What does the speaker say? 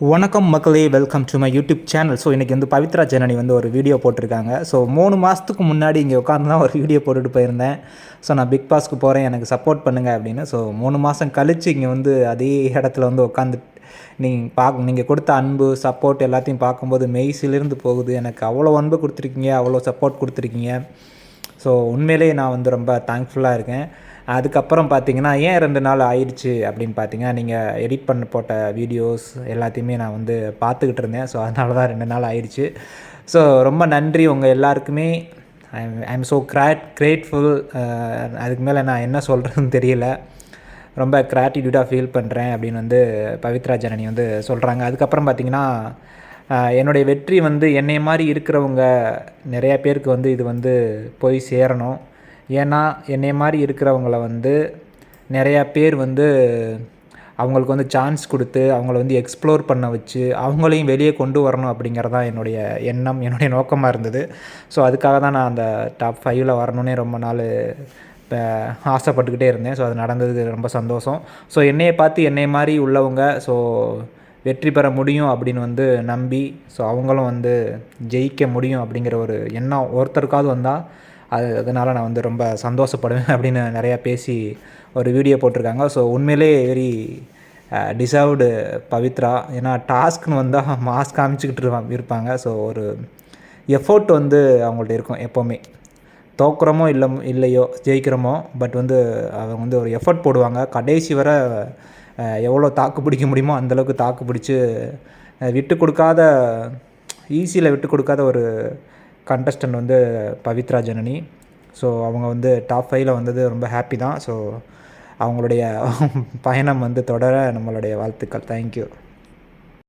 வணக்கம் மக்களே welcome to my YouTube channel so இன்றைக்கி வந்து பவித்ரா ஜனனி வந்து ஒரு வீடியோ போட்டிருக்காங்க. ஸோ மூணு மாதத்துக்கு முன்னாடி இங்கே உட்காந்து தான் ஒரு வீடியோ போட்டுட்டு போயிருந்தேன். ஸோ நான் பிக் பாஸ்க்கு போகிறேன் எனக்கு சப்போர்ட் பண்ணுங்கள் அப்படின்னு. ஸோ மூணு மாதம் கழித்து இங்கே வந்து அதே இடத்துல வந்து உட்காந்து நீங்கள் பார்க்க நீங்கள் கொடுத்த அன்பு சப்போர்ட் எல்லாத்தையும் பார்க்கும்போது மெய்சிலிருந்து போகுது. எனக்கு அவ்வளோ அன்பு கொடுத்துருக்கீங்க அவ்வளோ சப்போர்ட் கொடுத்துருக்கீங்க. ஸோ உண்மையிலேயே நான் வந்து ரொம்ப தேங்க்ஃபுல்லாக இருக்கேன். அதுக்கப்புறம் பார்த்தீங்கன்னா ஏன் ரெண்டு நாள் ஆயிடுச்சு அப்படின்னு பார்த்தீங்கன்னா நீங்கள் எடிட் பண்ண போட்ட வீடியோஸ் எல்லாத்தையுமே நான் வந்து பார்த்துக்கிட்டு இருந்தேன். ஸோ அதனால தான் ரெண்டு நாள் ஆயிடுச்சு. ஸோ ரொம்ப நன்றி உங்கள் எல்லாருக்குமே. I'm I'm so grat grateful அதுக்கு மேலே நான் என்ன சொல்கிறதுன்னு தெரியல. ரொம்ப கிராட்டிடியூடாக ஃபீல் பண்ணுறேன் அப்படின்னு வந்து பவித்ரா ஜனனி வந்து சொல்கிறாங்க அதுக்கப்புறம் பார்த்திங்கன்னா என்னுடைய வெற்றி வந்து என்னை மாதிரி இருக்கிறவங்க நிறையா பேருக்கு வந்து இது வந்து போய் சேரணும். ஏன்னா என்னை மாதிரி இருக்கிறவங்கள வந்து நிறையா பேர் வந்து அவங்களுக்கு வந்து சான்ஸ் கொடுத்து அவங்கள வந்து எக்ஸ்ப்ளோர் பண்ண வச்சு அவங்களையும் வெளியே கொண்டு வரணும் அப்படிங்கிறதா என்னுடைய எண்ணம் என்னுடைய நோக்கமாக இருந்தது. ஸோ அதுக்காக தான் நான் அந்த டாப் ஃபைவ்ல வரணுன்னே ரொம்ப நாள் இப்போ ஆசைப்பட்டுக்கிட்டே இருந்தேன். ஸோ அது நடந்தது ரொம்ப சந்தோஷம். ஸோ என்னையை பார்த்து என்னை மாதிரி உள்ளவங்க ஸோ வெற்றி பெற முடியும் அப்படின்னு வந்து நம்பி ஸோ அவங்களும் வந்து ஜெயிக்க முடியும் அப்படிங்கிற ஒரு எண்ணம் ஒருத்தருக்காவது வந்தால் அது அதனால் நான் வந்து ரொம்ப சந்தோஷப்படுவேன் அப்படின்னு நிறையா பேசி ஒரு வீடியோ போட்டிருக்காங்க. ஸோ உண்மையிலே வெரி டிசர்வ்டு பவித்ரா. ஏன்னா டாஸ்க்னு வந்தால் மாஸ்க் காமிச்சிக்கிட்டு இருப்பாங்க. ஸோ ஒரு எஃபோர்ட் வந்து அவங்கள்ட்ட இருக்கும் எப்போவுமே. தோக்குறோமோ இல்லை இல்லையோ ஜெயிக்கிறோமோ பட் வந்து அவங்க வந்து ஒரு எஃபர்ட் போடுவாங்க. கடைசி வரை எவ்வளோ தாக்கு பிடிக்க முடியுமோ அந்தளவுக்கு தாக்கு பிடிச்சி விட்டு கொடுக்காத ஈஸியில் விட்டு கொடுக்காத ஒரு கண்டஸ்டன்ட் வந்து பவித்ரா ஜனனி. ஸோ அவங்க வந்து டாப் ஃபைவ்ல வந்தது ரொம்ப ஹாப்பி தான். ஸோ அவங்களுடைய பயணம் வந்து தொடர நம்மளுடைய வாழ்த்துக்கள். தேங்க்யூ